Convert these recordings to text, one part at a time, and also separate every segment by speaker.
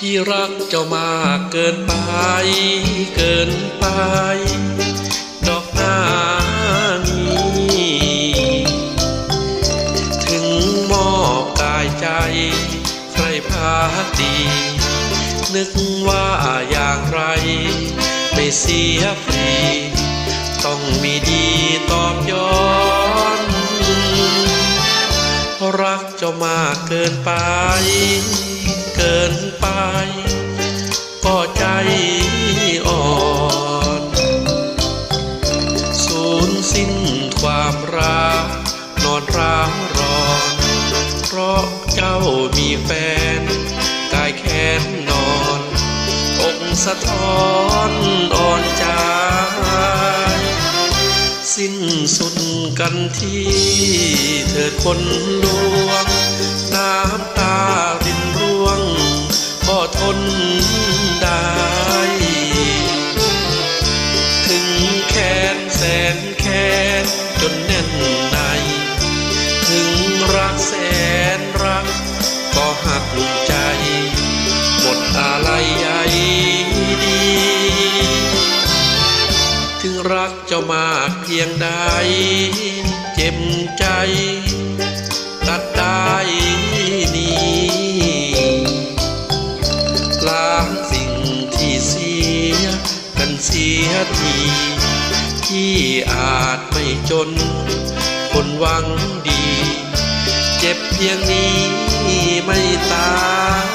Speaker 1: พี่รักเจ้ามากเกินไป เกินไป ดอกหน้านี้ถึงมอบกายใจ ใครพาดีนึกว่าอย่างไร ไม่เสียฟรี ต้องมีดีตอบย้อน รักเจ้ามากเกินไป เกินไป ก็ใจอ่อนสูญสิ้นความรักนอนร้าวรอน เพราะเจ้ามีแฟน กายแค้นนอนอกสะท้อนอ่อนใจสิ้นสุดกันที่เถิดคนลวงน้ำ รักเจ้ามากเพียงใด เจ็บใจ ตัดได้นี้ล้างสิ่งที่เสียกันเสียที ที่อาจไม่จน คนหวังดี เจ็บเพียงนี้ไม่ตาย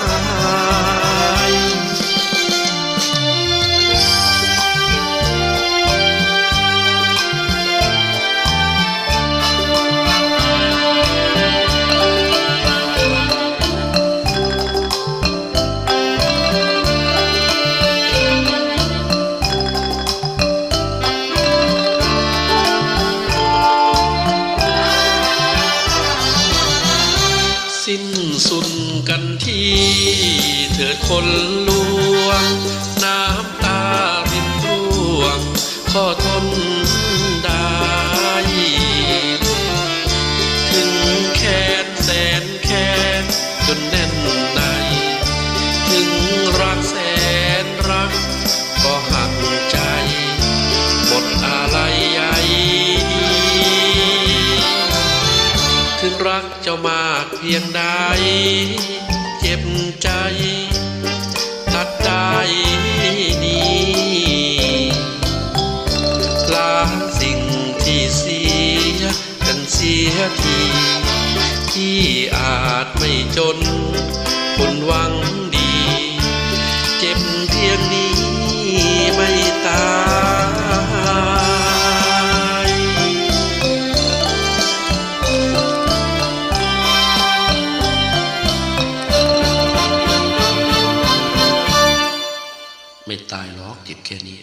Speaker 1: สิ้นสุดกันที่ เถิดคนลวง น้ำตารินร่วงขอทน รักเจ้ามากเพียงใด เจ็บใจ ตัดได้นี้ล้างสิ่งที่เสียกันเสียทีที่อาจไม่จนคุณหวัง ตายหรอกเจ็บแค่นี้